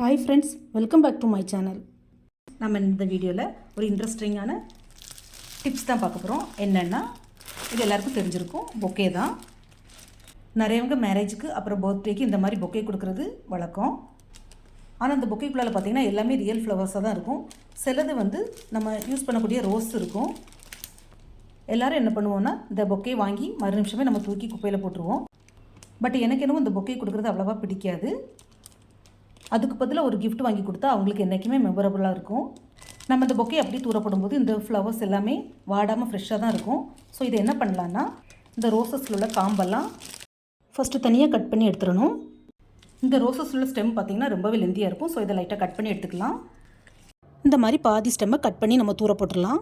Hi friends welcome back to my channel நம்ம இந்த வீடியோவில் ஒரு இன்ட்ரெஸ்டிங்கான டிப்ஸ் தான் பார்க்க போகிறோம் என்னென்னா இது எல்லாருக்கும் தெரிஞ்சிருக்கும். பொக்கே தான். நிறையவங்க மேரேஜுக்கு அப்புறம் பர்த்டேக்கு இந்த மாதிரி பொக்கே கொடுக்குறது வழக்கம். ஆனால் அந்த பொக்கேக்குள்ளால் பார்த்தீங்கன்னா எல்லாமே ரியல் ஃப்ளவர்ஸாக தான் இருக்கும். சிலது வந்து நம்ம யூஸ் பண்ணக்கூடிய ரோஸ் இருக்கும். எல்லாரும் என்ன பண்ணுவோம்னா இந்த பொக்கே வாங்கி மறு நிமிஷமே நம்ம தூக்கி குப்பையில் போட்டுருவோம். பட் எனக்கு என்னவோ இந்த பொக்கே கொடுக்குறது அவ்வளோவா பிடிக்காது. அதுக்கு பதிலாக ஒரு கிஃப்ட் வாங்கி கொடுத்தா அவங்களுக்கு என்றைக்குமே மெமரபுளாக இருக்கும். நம்ம இந்த பொக்கே அப்படி தூரப்படும்போது இந்த ஃப்ளவர்ஸ் எல்லாமே வாடாமல் ஃப்ரெஷ்ஷாக தான் இருக்கும். ஸோ இதை என்ன பண்ணலான்னா இந்த ரோசஸில் உள்ள காம்பெல்லாம் ஃபஸ்ட்டு தனியாக கட் பண்ணி எடுத்துடணும். இந்த ரோசஸ் உள்ள ஸ்டெம் பார்த்திங்கன்னா ரொம்பவே லெந்தியாக இருக்கும். ஸோ இதை லைட்டாக கட் பண்ணி எடுத்துக்கலாம். இந்த மாதிரி பாதி ஸ்டெம்மை கட் பண்ணி நம்ம தூர போட்டுடலாம்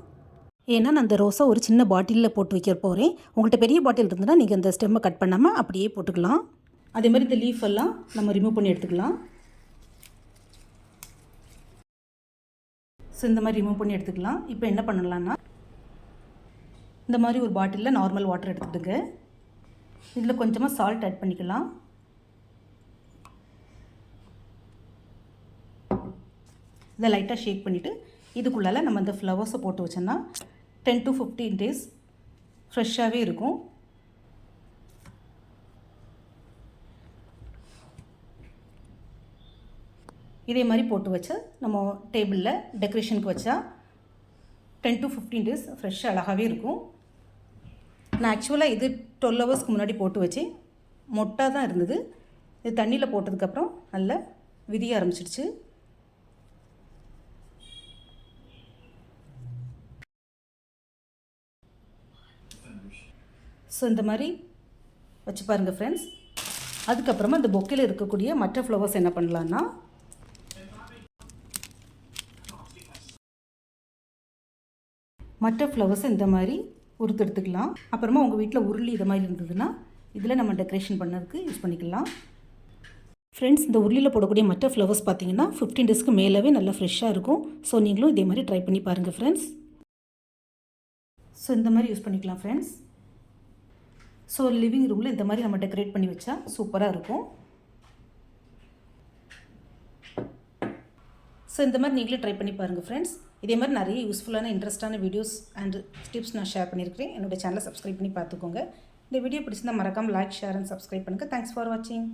ஏன்னா நான் அந்த ரோஸை ஒரு சின்ன பாட்டிலில் போட்டு வைக்க போகிறேன் உங்கள்கிட்ட பெரிய பாட்டில் இருந்ததுன்னா நீங்கள் அந்த ஸ்டெம்மை கட் பண்ணாமல் அப்படியே போட்டுக்கலாம். அதே மாதிரி இந்த லீஃப் எல்லாம் நம்ம ரிமூவ் பண்ணி எடுத்துக்கலாம். ஸோ இந்த மாதிரி ரிமூவ் பண்ணி எடுத்துக்கலாம். இப்போ என்ன பண்ணலான்னா இந்த மாதிரி ஒரு பாட்டிலில் நார்மல் வாட்டர் எடுத்துக்கிட்டுங்க இதில் கொஞ்சமாக சால்ட் ஆட் பண்ணிக்கலாம். இதை லைட்டாக ஷேக் பண்ணிவிட்டு இதுக்குள்ளால நம்ம இந்த ஃப்ளவர்ஸை போட்டு வச்சோன்னா டென் டு ஃபிஃப்டீன் டேஸ் ஃப்ரெஷ்ஷாகவே இருக்கும். இதே மாதிரி போட்டு வச்சு நம்ம டேபிளில் டெக்கரேஷனுக்கு வச்சா டென் டு ஃபிஃப்டீன் டேஸ் ஃப்ரெஷ்ஷாக அழகாகவே இருக்கும். நான் ஆக்சுவலாக இது டுவெல் ஹவர்ஸ்க்கு முன்னாடி போட்டு வச்சேன் மொட்டாக தான் இருந்தது. இது தண்ணியில் போட்டதுக்கப்புறம் நல்லா விதிய ஆரம்பிச்சிடுச்சு. ஸோ இந்த மாதிரி வச்சு பாருங்கள் ஃப்ரெண்ட்ஸ் அதுக்கப்புறமா இந்த பொக்கையில் இருக்கக்கூடிய மற்ற ஃப்ளவர்ஸ் என்ன பண்ணலான்னா மற்ற ஃப்ளவர்ஸ் இந்த மாதிரி உறுத்து எடுத்துக்கலாம். அப்புறமா உங்கள் வீட்டில் உருளி இது மாதிரி இருந்ததுன்னா இதில் நம்ம டெக்கரேஷன் பண்ணதுக்கு யூஸ் பண்ணிக்கலாம். ஃப்ரெண்ட்ஸ் இந்த உருளியில் போடக்கூடிய மற்ற ஃப்ளவர்ஸ் பார்த்தீங்கன்னா ஃபிஃப்டீன் டேஸ்க்கு மேலவே நல்லா ஃப்ரெஷ்ஷாக இருக்கும். ஸோ நீங்களும் இதே மாதிரி ட்ரை பண்ணி பாருங்கள் ஃப்ரெண்ட்ஸ் ஸோ இந்த மாதிரி யூஸ் பண்ணிக்கலாம் ஃப்ரெண்ட்ஸ் ஸோ லிவிங் ரூமில் இந்த மாதிரி நம்ம டெக்கரேட் பண்ணி வச்சா சூப்பராக இருக்கும். ஸோ இந்த மாதிரி நீங்களே ட்ரை பண்ணி பாருங்கள் ஃப்ரெண்ட்ஸ் இதே மாதிரி நிறைய யூஸ்ஃபுல்லான இன்ட்ரெஸ்டான வீடியோஸ் அண்ட் டிப்ஸ் நான் ஷேர் பண்ணியிருக்கிறேன். என்னோட சேனலை சப்ஸ்கிரைப் பண்ணி பார்த்துக்கோங்க. இந்த வீடியோ பிடிச்சிருந்தால் மறக்காமல் லைக் ஷேர் அண்ட் சப்ஸ்கிரைப் பண்ணுங்கள் தேங்க்ஸ் ஃபார் வாட்சிங்